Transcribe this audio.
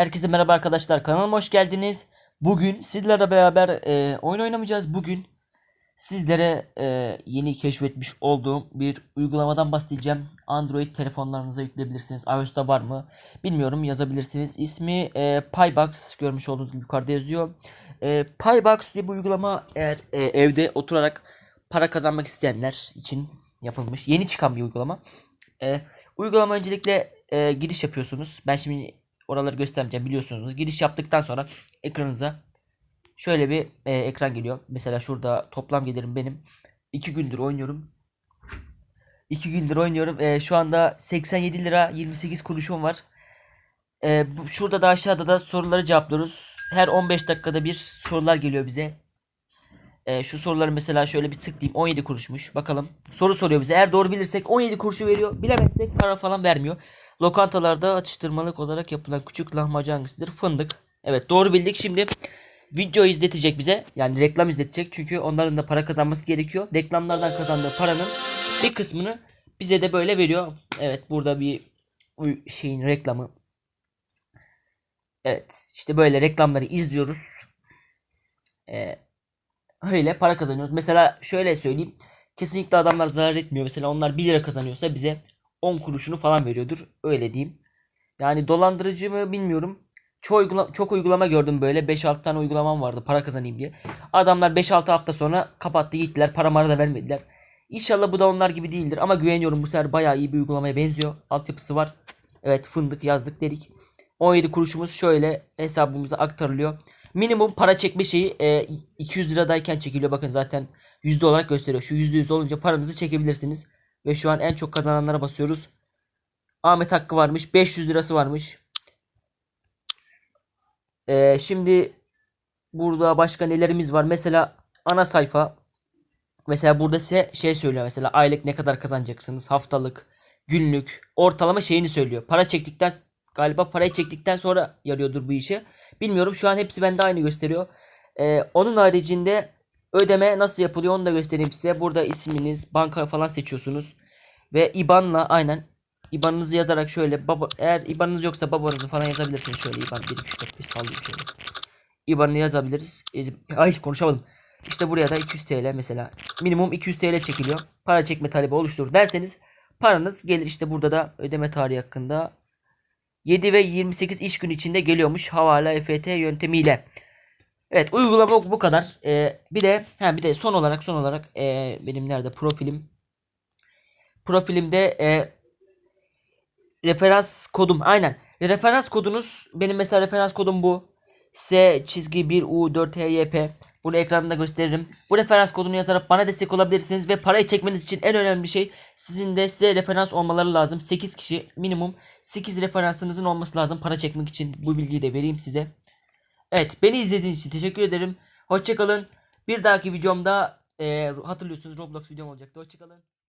Herkese merhaba arkadaşlar kanalıma hoş geldiniz. Bugün sizlerle beraber e, oyun oynamayacağız. Bugün sizlere e, yeni keşfetmiş olduğum bir uygulamadan bahsedeceğim. Android telefonlarınıza yükleyebilirsiniz. iOS'ta var mı bilmiyorum yazabilirsiniz. İsmi e, Paybox görmüş olduğunuz gibi yukarıda yazıyor. E, Paybox diye bu uygulama eğer e, evde oturarak para kazanmak isteyenler için yapılmış. Yeni çıkan bir uygulama. E, uygulama öncelikle e, giriş yapıyorsunuz. Ben şimdi oraları göstermeyeceğim biliyorsunuz. Giriş yaptıktan sonra ekranınıza şöyle bir e, ekran geliyor. Mesela şurada toplam gelirim benim. 2 gündür oynuyorum. 2 gündür oynuyorum. E, şu anda 87 lira 28 kuruşum var. E, bu, şurada da aşağıda da soruları cevaplıyoruz. Her 15 dakikada bir sorular geliyor bize. E, şu soruları mesela şöyle bir tıklayayım. 17 kuruşmuş. Bakalım. Soru soruyor bize. Eğer doğru bilirsek 17 kuruşu veriyor. Bilemezsek para falan vermiyor. Lokantalarda atıştırmalık olarak yapılan küçük lahmacun hangisidir? Fındık. Evet doğru bildik. Şimdi video izletecek bize. Yani reklam izletecek. Çünkü onların da para kazanması gerekiyor. Reklamlardan kazandığı paranın bir kısmını bize de böyle veriyor. Evet burada bir şeyin reklamı. Evet işte böyle reklamları izliyoruz. Ee, öyle para kazanıyoruz. Mesela şöyle söyleyeyim. Kesinlikle adamlar zarar etmiyor. Mesela onlar 1 lira kazanıyorsa bize 10 kuruşunu falan veriyordur. Öyle diyeyim. Yani dolandırıcı mı bilmiyorum. Çok, uygula çok uygulama gördüm böyle. 5-6 tane uygulamam vardı para kazanayım diye. Adamlar 5-6 hafta sonra kapattı gittiler. Para mara da vermediler. İnşallah bu da onlar gibi değildir. Ama güveniyorum bu sefer bayağı iyi bir uygulamaya benziyor. Altyapısı var. Evet fındık yazdık dedik. 17 kuruşumuz şöyle hesabımıza aktarılıyor. Minimum para çekme şeyi e, 200 liradayken çekiliyor. Bakın zaten yüzde olarak gösteriyor. Şu yüzde yüz olunca paranızı çekebilirsiniz. Ve şu an en çok kazananlara basıyoruz. Ahmet Hakkı varmış. 500 lirası varmış. Ee, şimdi burada başka nelerimiz var? Mesela ana sayfa. Mesela burada size şey söylüyor. Mesela aylık ne kadar kazanacaksınız? Haftalık, günlük, ortalama şeyini söylüyor. Para çektikten galiba parayı çektikten sonra yarıyordur bu işe. Bilmiyorum. Şu an hepsi bende aynı gösteriyor. Ee, onun haricinde ödeme nasıl yapılıyor onu da göstereyim size. Burada isminiz, banka falan seçiyorsunuz. Ve IBAN'la aynen IBAN'ınızı yazarak şöyle baba eğer IBAN'ınız yoksa babanızı falan yazabilirsiniz şöyle IBAN 1 2 3 4 5 sallayayım şöyle. IBAN'ını yazabiliriz. E, Ay konuşamadım. İşte buraya da 200 TL mesela minimum 200 TL çekiliyor. Para çekme talebi oluştur derseniz paranız gelir işte burada da ödeme tarihi hakkında 7 ve 28 iş gün içinde geliyormuş havale EFT yöntemiyle. Evet uygulama bu kadar. Ee, bir de ha bir de son olarak son olarak ee, benim nerede profilim profilimde e, referans kodum aynen. Referans kodunuz benim mesela referans kodum bu. S çizgi 1 U 4 HYP. Bunu ekranda gösteririm. Bu referans kodunu yazarak bana destek olabilirsiniz ve parayı çekmeniz için en önemli şey sizin de size referans olmaları lazım. 8 kişi minimum 8 referansınızın olması lazım para çekmek için. Bu bilgiyi de vereyim size. Evet beni izlediğiniz için teşekkür ederim. Hoşçakalın. Bir dahaki videomda e, hatırlıyorsunuz Roblox videom olacaktı. Hoşçakalın.